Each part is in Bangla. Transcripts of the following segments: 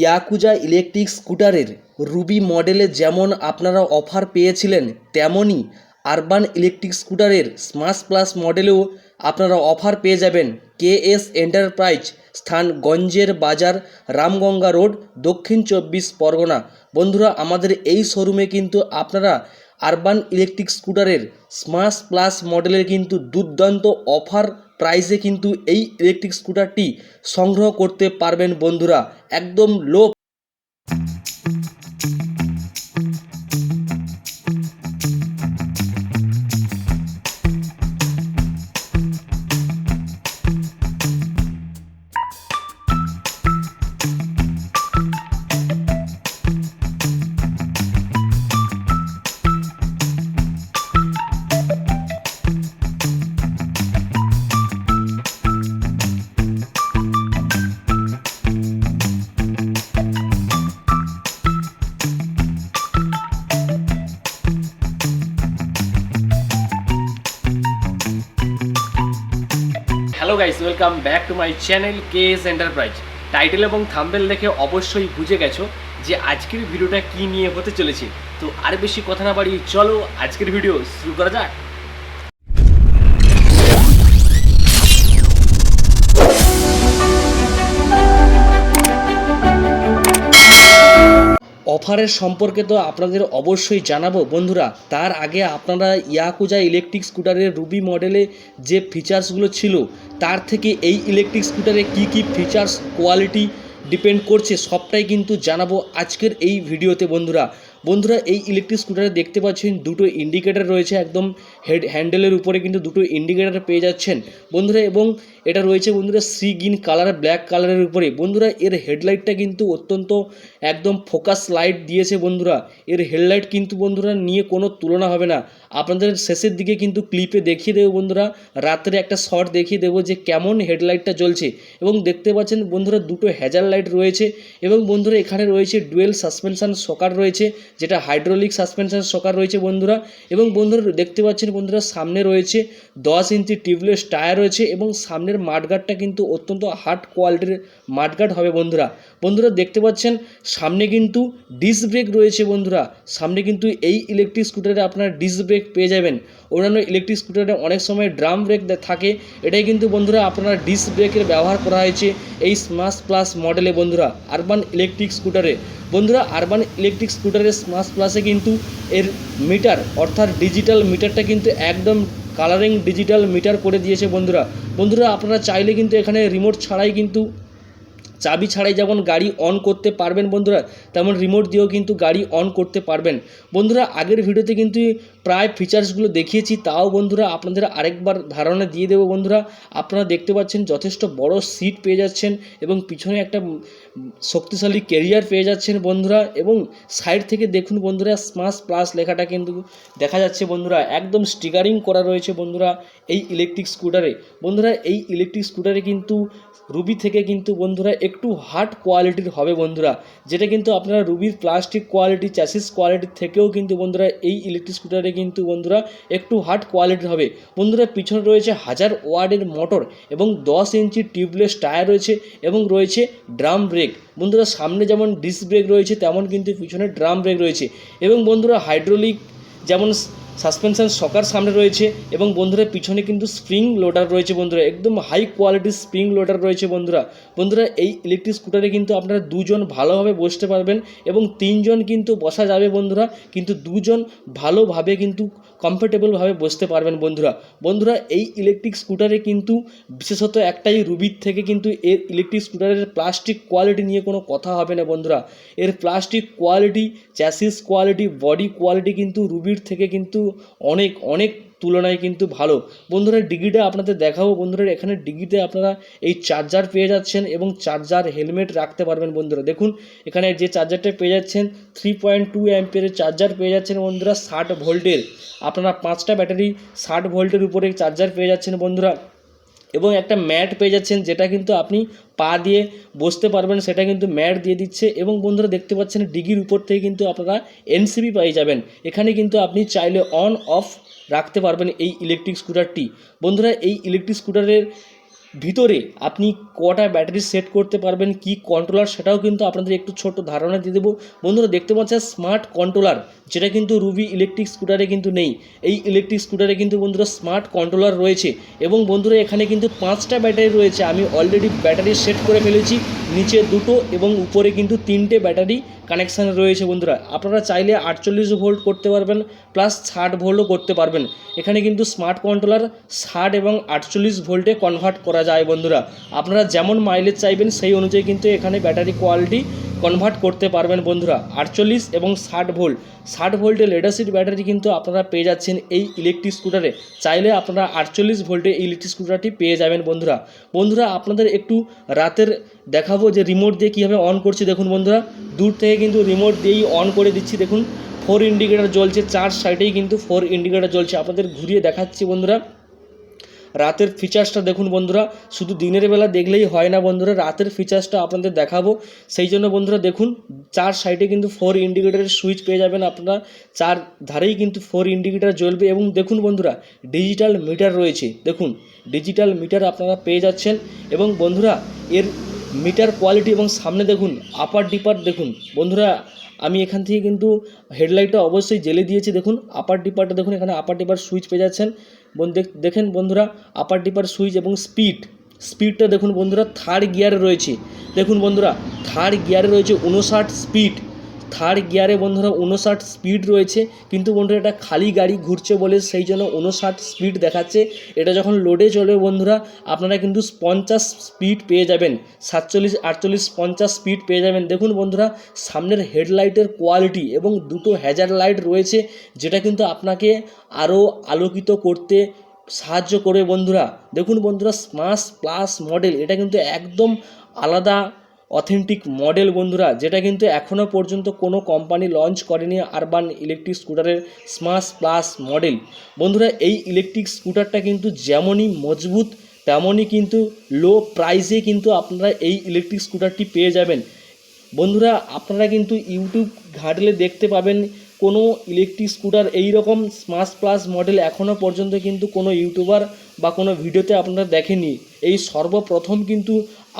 ইয়াকুজা ইলেকট্রিক স্কুটারের রুবি মডেলে যেমন আপনারা অফার পেয়েছিলেন, তেমনই আরবান ইলেকট্রিক স্কুটারের স্মার্ট প্লাস মডেলেও আপনারা অফার পেয়ে যাবেন। কে এস এন্টারপ্রাইজ স্থান গঞ্জের বাজার, রামগঙ্গা রোড, দক্ষিণ চব্বিশ পরগনা। বন্ধুরা, আমাদের এই শোরুমে কিন্তু আপনারা আরবান ইলেকট্রিক স্কুটারের স্মার্ট প্লাস মডেলের কিন্তু দুর্দান্ত অফার প্রাইসে কিন্তু এই ইলেকট্রিক স্কুটারটি সংগ্রহ করতে পারবেন বন্ধুরা। একদম লো welcome back to my channel K S enterprise title এবং থাম্বেল দেখে অবশ্যই বুঝে গেছো যে আজকের ভিডিওটা কি নিয়ে হতে চলেছে। তো আর বেশি কথা না বাড়িয়ে চলো আজকের ভিডিও শুরু করা যাক। অফারের সম্পর্কে তো আপনাদের অবশ্যই জানাব। বন্ধুরা, তার আগে আপনারা ইয়াকুজা ইলেকট্রিক স্কুটারের রুবি মডেলে যে ফিচার্সগুলো ছিল, তার থেকে এই ইলেকট্রিক স্কুটারে কি কি ফিচার্স কোয়ালিটি ডিপেন্ড করছে, সবটাই কিন্তু জানাব আজকের এই ভিডিওতে বন্ধুরা। বন্ধুরা, এই ইলেকট্রিক স্কুটারে দেখতে পাচ্ছেন দুটো ইন্ডিকেটার রয়েছে, একদম হেড হ্যান্ডেলের উপরে কিন্তু দুটো ইন্ডিকেটার পেয়ে যাচ্ছেন। বন্ধুরা, এবং এটা রয়েছে বন্ধুরা সি গ্রিন কালার ব্ল্যাক কালারের উপরে। বন্ধুরা, এর হেডলাইটটা কিন্তু অত্যন্ত একদম ফোকাস লাইট দিয়েছে বন্ধুরা। এর হেডলাইট কিন্তু বন্ধুরা নিয়ে কোনো তুলনা হবে না। আপনাদের শেষের দিকে কিন্তু ক্লিপে দেখিয়ে দেবো বন্ধুরা। রাত্রে একটা শর্ট দেখিয়ে দেবো যে কেমন হেডলাইটটা জ্বলছে। এবং দেখতে পাচ্ছেন বন্ধুরা দুটো হ্যাজার লাইট রয়েছে। এবং বন্ধুরা এখানে রয়েছে ডুয়েল সাসপেনশন সকার রয়েছে, যেটা হাইড্রোলিক সাসপেনশন সকার রয়েছে বন্ধুরা। এবং বন্ধুরা দেখতে পাচ্ছেন বন্ধুরা সামনে রয়েছে দশ ইঞ্চি টিউবলেস টায়ার রয়েছে এবং সামনের মাঠগার্ডটা কিন্তু অত্যন্ত হার্ড কোয়ালিটির মাঠগার্ড হবে বন্ধুরা। বন্ধুরা দেখতে পাচ্ছেন, সামনে কিন্তু ডিস্ক ব্রেক রয়েছে বন্ধুরা। সামনে কিন্তু এই ইলেকট্রিক স্কুটারে আপনারা ডিস্ক ব্রেক পেয়ে যাবেন। অন্যান্য ইলেকট্রিক স্কুটারে অনেক সময় ড্রাম ব্রেক থাকে। এটাই কিন্তু বন্ধুরা আপনারা ডিস্ক ব্রেকের ব্যবহার করা হয়েছে এই স্মার্ট প্লাস মডেলে বন্ধুরা আরবান ইলেকট্রিক স্কুটারে বন্ধুরা আরবান ইলেকট্রিক স্কুটারের স্মার্ট প্লাসে কিন্তু এর মিটার অর্থাৎ ডিজিটাল মিটারটা কিন্তু একদম কালারিং ডিজিটাল মিটার করে দিয়েছে বন্ধুরা। বন্ধুরা, আপনারা চাইলে কিন্তু এখানে রিমোট ছাড়াই কিন্তু চাবি ছাড়াই যেমন গাড়ি অন করতে পারবেন বন্ধুরা, তেমন রিমোট দিয়েও কিন্তু গাড়ি অন করতে পারবেন। বন্ধুরা, আগের ভিডিওতে কিন্তু প্রায় ফিচার্সগুলো দেখিয়েছি, তাও বন্ধুরা আপনাদের আরেকবার ধারণা দিয়ে দেবো বন্ধুরা। আপনারা দেখতে পাচ্ছেন যথেষ্ট বড় সিট পেয়ে যাচ্ছেন এবং পিছনে একটা শক্তিশালী কেরিয়ার পেয়ে যাচ্ছেন বন্ধুরা এবং সাইড থেকে দেখুন বন্ধুরা স্মার্ট প্লাস লেখাটা কিন্তু দেখা যাচ্ছে বন্ধুরা। একদম স্টিকারিং করা রয়েছে বন্ধুরা এই ইলেকট্রিক স্কুটারে বন্ধুরা, এই ইলেকট্রিক স্কুটারে কিন্তু রুবি থেকে কিন্তু বন্ধুরা একটু হার্ড কোয়ালিটির হবে বন্ধুরা। যেটা কিন্তু আপনারা রুবির প্লাস্টিক কোয়ালিটি চ্যাসিস কোয়ালিটির থেকেও কিন্তু বন্ধুরা এই ইলেকট্রিক স্কুটারে কিন্তু বন্ধুরা একটু হার্ড কোয়ালিটির হবে। বন্ধুরা পিছনে রয়েছে হাজার ওয়ার্ডের মোটর এবং দশ ইঞ্চি টিউবলেস টায়ার রয়েছে এবং রয়েছে ড্রাম ব্রেক বন্ধুরা সামনে যেমন ডিস্ক ব্রেক রয়েছে, তেমন কিন্তু পিছনে ড্রাম ব্রেক রয়েছে। এবং বন্ধুরা হাইড্রোলিক যেমন সাসপেনশন সকার সামনে রয়েছে এবং বন্ধুরা, পিছনে কিন্তু স্প্রিং লোডার রয়েছে বন্ধুরা, একদম হাই কোয়ালিটির স্প্রিং লোডার রয়েছে বন্ধুরা। বন্ধুরা, এই ইলেকট্রিক স্কুটারে কিন্তু আপনারা দুজন ভালোভাবে বসতে পারবেন এবং তিনজন কিন্তু বসা যাবে বন্ধুরা, কিন্তু দুজন ভালোভাবে কিন্তু কমফোর্টেবলভাবে বসতে পারবেন বন্ধুরা। বন্ধুরা, এই ইলেকট্রিক স্কুটারে কিন্তু বিশেষত একটাই রুবির থেকে কিন্তু এর ইলেকট্রিক স্কুটারের প্লাস্টিক কোয়ালিটি নিয়ে কোনো কথা হবে না বন্ধুরা। এর plastic quality chassis quality body quality কিন্তু রুবির থেকে কিন্তু অনেক অনেক তুলনায় কিন্তু ভালো। বন্ধুরা ডিগিটা আপনাদের দেখাবো। বন্ধুরা, এখানে ডিগিতে আপনারা এই চার্জার পেয়ে যাচ্ছেন এবং চার্জার হেলমেট রাখতে পারবেন বন্ধুরা। দেখুন, এখানে যে চার্জারটা পেয়ে যাচ্ছেন থ্রি পয়েন্ট টু অ্যাম্পিয়ারের চার্জার পেয়ে যাচ্ছেন বন্ধুরা, ষাট ভোল্টের আপনারা পাঁচটা ব্যাটারি ষাট ভোল্টের উপরে চার্জার পেয়ে যাচ্ছেন বন্ধুরা। এবং একটা ম্যাট পেয়ে যাচ্ছেন, যেটা কিন্তু আপনি পা দিয়ে বসতে পারবেন, সেটা কিন্তু ম্যাট দিয়ে দিচ্ছে এবং বন্ধুরা দেখতে পাচ্ছেন ডিগির উপর থেকে কিন্তু আপনারা এনসিবি পেয়ে যাবেন। এখানে কিন্তু আপনি চাইলে অন অফ রাখতে পারবেন এই ইলেকট্রিক স্কুটারটি বন্ধুরা, এই ইলেকট্রিক স্কুটারের ভিতরে আপনি কটা ব্যাটারি সেট করতে পারবেন, কি কন্ট্রোলার সেটাও কিন্তু আপনাদের একটু ছোট ধারণা দিয়ে দেবো। বন্ধুরা, দেখতে পাচ্ছেন স্মার্ট কন্ট্রোলার যেটা কিন্তু রুবি ইলেকট্রিক স্কুটারে কিন্তু নেই। এই ইলেকট্রিক স্কুটারে কিন্তু বন্ধুরা স্মার্ট কন্ট্রোলার রয়েছে এবং বন্ধুরা, এখানে কিন্তু পাঁচটা ব্যাটারি রয়েছে। আমি অলরেডি ব্যাটারি সেট করে ফেলেছি, নিচে দুটো এবং উপরে কিন্তু তিনটে ব্যাটারি কানেকশান রয়েছে বন্ধুরা। আপনারা চাইলে আটচল্লিশ ভোল্ট করতে পারবেন প্লাস ষাট ভোল্টও করতে পারবেন। এখানে কিন্তু স্মার্ট কন্ট্রোলার ষাট এবং আটচল্লিশ ভোল্টে কনভার্ট করা যায় বন্ধুরা। আপনারা যেমন মাইলেজ চাইবেন, সেই অনুযায়ী কিন্তু এখানে ব্যাটারি কোয়ালিটি কনভার্ট করতে পারবেন বন্ধুরা। আটচল্লিশ এবং ষাট ভোল্ট। ষাট ভোল্টের লেডাসিড ব্যাটারি কিন্তু আপনারা পেয়ে যাচ্ছেন এই ইলেকট্রিক স্কুটারে চাইলে আপনারা আটচল্লিশ ভোল্টে এই ইলেকট্রিক স্কুটারটি পেয়ে যাবেন বন্ধুরা। বন্ধুরা, আপনাদের একটু রাতের দেখাবো যে রিমোট দিয়ে কীভাবে অন করছি। দেখুন বন্ধুরা, দূর থেকে কিন্তু রিমোট দিয়েই অন করে দিচ্ছি। দেখুন ফোর ইন্ডিকেটার জ্বলছে, চার সাইডেই কিন্তু ফোর ইন্ডিকেটার জ্বলছে। আপনাদের ঘুরিয়ে দেখাচ্ছি বন্ধুরা। রাতের ফিচার্সটা দেখুন বন্ধুরা। শুধু দিনের বেলা দেখলেই হয় না বন্ধুরা, রাতের ফিচার্সটা আপনাদের দেখাবো। সেই জন্য বন্ধুরা দেখুন, চার সাইডে কিন্তু ফোর ইন্ডিকেটারের সুইচ পেয়ে যাবেন আপনারা। চার ধারেই কিন্তু ফোর ইন্ডিকেটার জ্বলবে এবং দেখুন বন্ধুরা ডিজিটাল মিটার রয়েছে। দেখুন ডিজিটাল মিটার আপনারা পেয়ে যাচ্ছেন এবং বন্ধুরা, এর মিটার কোয়ালিটি এবং সামনে দেখুন আপার ডিপার দেখুন। বন্ধুরা আমি এখান থেকে কিন্তু হেডলাইটটা অবশ্যই জেলে দিয়েছি। দেখুন আপার ডিপারটা দেখুন, এখানে আপার ডিপার সুইচ পেয়ে যাচ্ছেন। দেখেন বন্ধুরা আপার ডিপার সুইচ এবং স্পিড স্পিডটা দেখুন বন্ধুরা থার্ড গিয়ারে রয়েছে। দেখুন বন্ধুরা থার্ড গিয়ারে রয়েছে উনষাট স্পিড থার্ড গিয়ারে বন্ধুরা উনষাট স্পিড রয়েছে। কিন্তু বন্ধুরা এটা খালি গাড়ি ঘুরছে বলে সেই জন্য উনষাট স্পিড দেখাচ্ছে। এটা যখন লোডে চলে বন্ধুরা, আপনারা কিন্তু পঞ্চাশ স্পিড পেয়ে যাবেন। সাতচল্লিশ, আটচল্লিশ, পঞ্চাশ স্পিড পেয়ে যাবেন। দেখুন বন্ধুরা, সামনের হেডলাইটের কোয়ালিটি এবং দুটো হ্যাজার লাইট রয়েছে, যেটা কিন্তু আপনাকে আরও আলোকিত করতে সাহায্য করে বন্ধুরা। দেখুন বন্ধুরা স্মার্ট প্লাস মডেল এটা কিন্তু একদম আলাদা অথেন্টিক মডেল, বন্ধুরা, যেটা কিন্তু এখনও পর্যন্ত কোনো কোম্পানি লঞ্চ করেনি আরবান ইলেকট্রিক স্কুটারের স্মাস প্লাস মডেল। বন্ধুরা, এই ইলেকট্রিক স্কুটারটা কিন্তু যেমনই মজবুত, তেমনই কিন্তু লো প্রাইসে কিন্তু আপনারা এই ইলেকট্রিক স্কুটারটি পেয়ে যাবেন। বন্ধুরা, আপনারা কিন্তু ইউটিউব ঘাটলে দেখতে পাবেন কোনো ইলেকট্রিক স্কুটার এই রকম স্মার্ট প্লাস মডেল এখনও পর্যন্ত কিন্তু কোনো ইউটিউবার বা কোনো ভিডিওতে আপনারা দেখেনি এই সর্বপ্রথম কিন্তু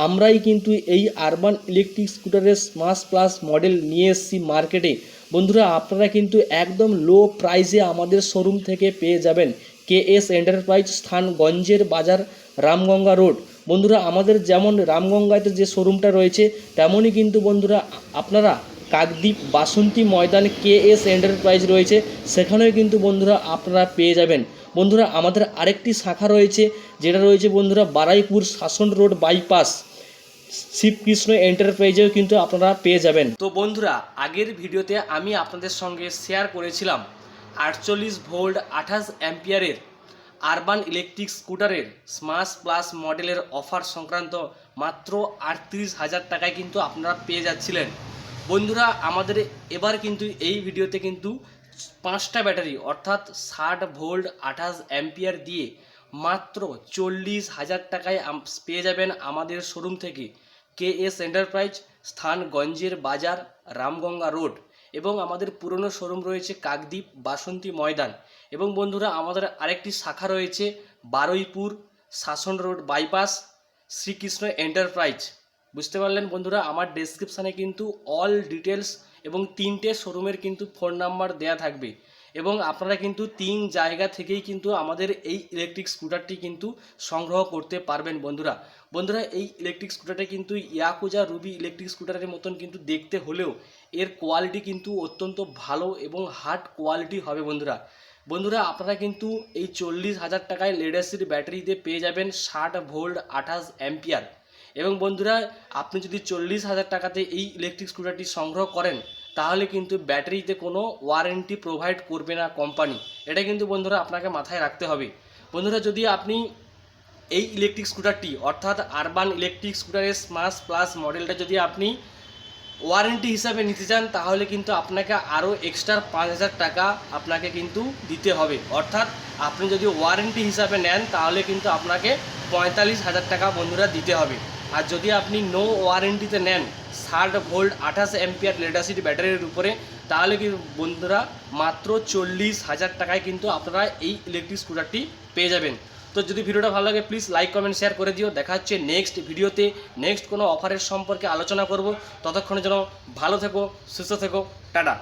আমরাই কিন্তু এই আরবান ইলেকট্রিক স্কুটারের স্মার্ট প্লাস মডেল নিয়ে এসেছি মার্কেটে বন্ধুরা, আপনারা কিন্তু একদম লো প্রাইসে আমাদের শোরুম থেকে পেয়ে যাবেন কে এস এন্টারপ্রাইজ স্থান গঞ্জের বাজার রামগঙ্গা রোড। বন্ধুরা, আমাদের যেমন রামগঙ্গাতে যে শোরুমটা রয়েছে, তেমনই কিন্তু বন্ধুরা, আপনারা Kakdwip Basanti Maidan K S enterprise রয়েছে, সেখানেও কিন্তু বন্ধুরা আপনারা পেয়ে যাবেন। বন্ধুরা, আমাদের আরেকটি শাখা রয়েছে, যেটা রয়েছে বন্ধুরা বারাইপুর শাসন রোড বাইপাস শিবকৃষ্ণ এন্টারপ্রাইজেও কিন্তু আপনারা পেয়ে যাবেন। তো বন্ধুরা, আগের ভিডিওতে আমি আপনাদের সঙ্গে শেয়ার করেছিলাম আটচল্লিশ ভোল্ট আঠাশ অ্যাম্পিয়ারের আরবান ইলেকট্রিক স্কুটারের স্মার্ট প্লাস মডেলের অফার সংক্রান্ত মাত্র আটত্রিশ হাজার টাকায় কিন্তু আপনারা পেয়ে যাচ্ছিলেন। বন্ধুরা, আমাদের এবার কিন্তু এই ভিডিওতে কিন্তু পাঁচটা ব্যাটারি, অর্থাৎ ষাট ভোল্ট আঠাশ অ্যাম্পিয়ার দিয়ে মাত্র চল্লিশ হাজার টাকায় পেয়ে যাবেন আমাদের শোরুম থেকে কে এস এন্টারপ্রাইজ, স্থান গঞ্জের বাজার, রামগঙ্গা রোড এবং আমাদের পুরনো শোরুম রয়েছে কাকদ্বীপ বাসন্তী ময়দান এবং বন্ধুরা, আমাদের আরেকটি শাখা রয়েছে বারুইপুর শাসন রোড বাইপাস শ্রীকৃষ্ণ এন্টারপ্রাইজ। বুঝতে পারলেন বন্ধুরা? আমার ডেসক্রিপশানে কিন্তু অল ডিটেলস এবং তিনটে শোরুমের কিন্তু ফোন নাম্বার দেয়া থাকবে। এবং আপনারা কিন্তু তিন জায়গা থেকেই কিন্তু আমাদের এই ইলেকট্রিক স্কুটারটি কিন্তু সংগ্রহ করতে পারবেন বন্ধুরা। বন্ধুরা, এই ইলেকট্রিক স্কুটারটা কিন্তু ইয়াকুজা রুবি ইলেকট্রিক স্কুটারের মতন কিন্তু দেখতে হলেও এর কোয়ালিটি কিন্তু অত্যন্ত ভালো এবং হার্ড কোয়ালিটি হবে বন্ধুরা। বন্ধুরা, আপনারা কিন্তু এই চল্লিশ হাজার টাকায় লেডাসির ব্যাটারিতে পেয়ে যাবেন ষাট ভোল্ট আঠাশ অ্যাম্পিয়ার এবং বন্ধুরা, আপনি যদি চল্লিশ হাজার টাকাতে এই ইলেকট্রিক স্কুটারটি সংগ্রহ করেন, তাহলে কিন্তু ব্যাটারিতে কোনো ওয়ারেন্টি প্রোভাইড করবে না কোম্পানি এটা কিন্তু বন্ধুরা আপনাকে মাথায় রাখতে হবে। বন্ধুরা, যদি আপনি এই ইলেকট্রিক স্কুটারটি অর্থাৎ আরবান ইলেকট্রিক স্কুটারের স্মার্ট প্লাস মডেলটা যদি আপনি ওয়ারেন্টি হিসাবে নিতে চান, তাহলে কিন্তু আপনাকে আরও এক্সট্রা পাঁচ হাজার টাকা আপনাকে কিন্তু দিতে হবে। অর্থাৎ আপনি যদি ওয়ারেন্টি হিসাবে নেন, তাহলে কিন্তু আপনাকে পঁয়তাল্লিশ হাজার টাকা বন্ধুরা দিতে হবে। আর যদি আপনি নো ওয়ারেন্টিতে নেন ষাট ভোল্ট আঠাশ এমপিআর লেডাসিড ব্যাটারির উপরে, তাহলে কি বন্ধুরা মাত্র চল্লিশ হাজার টাকায় কিন্তু আপনারা এই ইলেকট্রিক স্কুটারটি পেয়ে যাবেন। তো যদি ভিডিওটা ভালো লাগে প্লিজ লাইক কমেন্ট শেয়ার করে দিও। দেখা হচ্ছে নেক্সট ভিডিওতে। নেক্সট কোনো অফারের সম্পর্কে আলোচনা করব। ততক্ষণের জন্য ভালো থেকো, সুস্থ থেকো। টাটা।